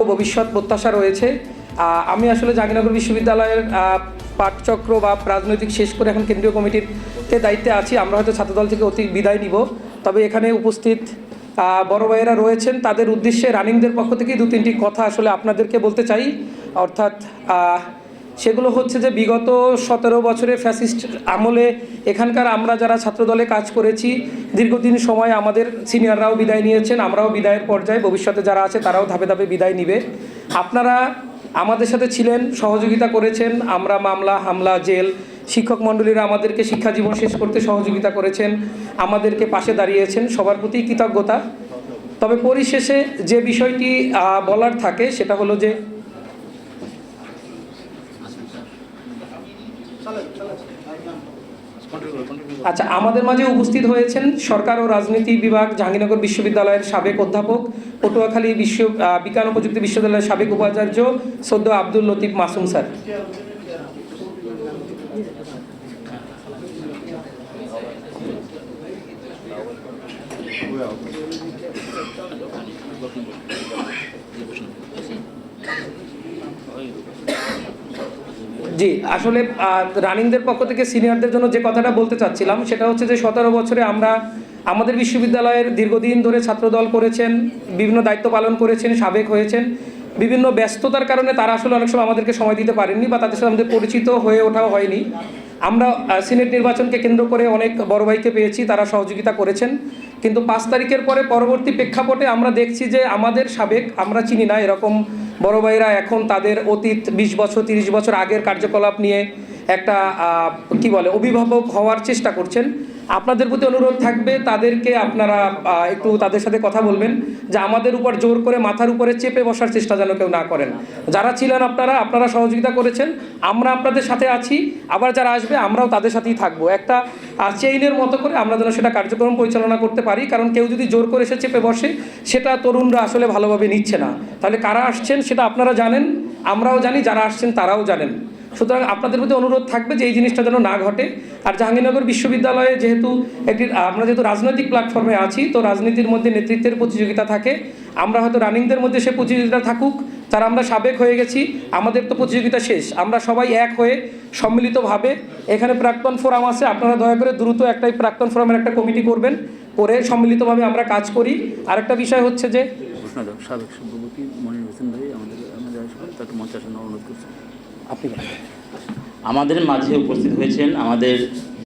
ভবিষ্যৎ প্রত্যাশা রয়েছে। আমি আসলে জাহাঙ্গীরনগর বিশ্ববিদ্যালয়ের পাঠচক্র বা রাজনৈতিক শেষ করে এখন কেন্দ্রীয় কমিটিতে দায়িত্বে আছি। আমরা হয়তো ছাত্রদল থেকে অতি বিদায় নিব। তবে এখানে উপস্থিত বড় ভাইয়েরা রয়েছেন। তাদের উদ্দেশ্যে রানিংদের পক্ষ থেকে দু তিনটি কথা আসলে আপনাদেরকে বলতে চাই। অর্থাৎ সেগুলো হচ্ছে যে বিগত সতেরো বছরে ফ্যাসিস্ট আমলে এখানকার আমরা যারা ছাত্রদলে কাজ করেছি, দীর্ঘদিন সময় আমাদের সিনিয়ররাও বিদায় নিয়েছেন, আমরাও বিদায়ের পর্যায়ে, ভবিষ্যতে যারা আছে তারাও ধাপে ধাপে বিদায় নিবে। আপনারা আমাদের সাথে ছিলেন, সহযোগিতা করেছেন, আমরা মামলা, হামলা, জেল, শিক্ষক মণ্ডলীরা আমাদেরকে শিক্ষা জীবন শেষ করতে সহযোগিতা করেছেন, আমাদেরকে পাশে দাঁড়িয়েছেন, সবার প্রতি কৃতজ্ঞতা। তবে পরিশেষে যে বিষয়টি বলার থাকে সেটা হলো যে আচ্ছা আমাদের মাঝে উপস্থিত হয়েছেন সরকার ও রাজনীতি বিভাগ, জাহাঙ্গীরনগর বিশ্ববিদ্যালয়ের সাবেক অধ্যাপক, পটুয়াখালী বিশ্ব বিজ্ঞান ও প্রযুক্তি বিশ্ববিদ্যালয়ের সাবেক উপাচার্য সদ্য আব্দুল লতিফ মাসুম স্যার। জি, আসলে রানিংদের পক্ষ থেকে সিনিয়রদের জন্য যে কথাটা বলতে চাচ্ছিলাম, সেটা হচ্ছে যে সতেরো বছরে আমরা আমাদের বিশ্ববিদ্যালয়ের দীর্ঘদিন ধরে ছাত্রদল করেছেন, বিভিন্ন দায়িত্ব পালন করেছেন, সাবেক হয়েছেন। বিভিন্ন ব্যস্ততার কারণে তারা আসলে অনেক সময় আমাদেরকে সময় দিতে পারেননি বা তাদের সাথে আমাদের পরিচিত হয়ে ওঠাও হয়নি। আমরা সিনেট নির্বাচনকে কেন্দ্র করে অনেক বড় ভাইকে পেয়েছি, তারা সহযোগিতা করেছেন। কিন্তু পাঁচ তারিখের পরে পরবর্তী প্রেক্ষাপটে আমরা দেখছি যে আমাদের সাবেক, আমরা চিনি না এরকম বড় ভাইরা এখন তাদের অতীত বিশ বছর, তিরিশ বছর আগের কার্যকলাপ নিয়ে একটা কি বলে, অভিভাবক হওয়ার চেষ্টা করছেন। আপনাদের প্রতি অনুরোধ থাকবে, তাদেরকে আপনারা একটু তাদের সাথে কথা বলবেন, যে আমাদের উপর জোর করে মাথার উপরে চেপে বসার চেষ্টা যেন কেউ না করেন। যারা ছিলেন আপনারা আপনারা সহযোগিতা করেছেন, আমরা আপনাদের সাথে আছি, আবার যারা আসবে, আমরাও তাদের সাথেই থাকব। একটা চেইনের মতো করে আমরা যেন সেটা কার্যক্রম পরিচালনা করতে পারি, কারণ কেউ যদি জোর করে এসে চেপে বসে, সেটা তরুণরা আসলে ভালোভাবে নিচ্ছে না। তাহলে কারা আসছেন, সেটা আপনারা জানেন, আমরাও জানি, যারা আসছেন তারাও জানেন। সুতরাং আপনাদের প্রতি অনুরোধ থাকবে যে এই জিনিসটা যেন না ঘটে। আর জাহাঙ্গীরনগর বিশ্ববিদ্যালয়ে যেহেতু একটি, আমরা যেহেতু রাজনৈতিক প্ল্যাটফর্মে আছি, তো রাজনীতির মধ্যে নেতৃত্বের প্রতিযোগিতা থাকে। আমরা হয়তো রানিংদের মধ্যে সে প্রতিযোগিতা থাকুক, তারা আমরা সাবেক হয়ে গেছি, আমাদের তো প্রতিযোগিতা শেষ। আমরা সবাই এক হয়ে সম্মিলিতভাবে এখানে প্রাক্তন ফোরাম আছে, আপনারা দয়া করে দ্রুত একটাই প্রাক্তন ফোরামের একটা কমিটি করবেন, করে সম্মিলিতভাবে আমরা কাজ করি। আরেকটা বিষয় হচ্ছে যে সাবেক সভাপতি মনির হোসেন ভাই আমাদের আমাদের তাকে অনুরোধ করছি। আপনি আমাদের মাঝে উপস্থিত হয়েছেন আমাদের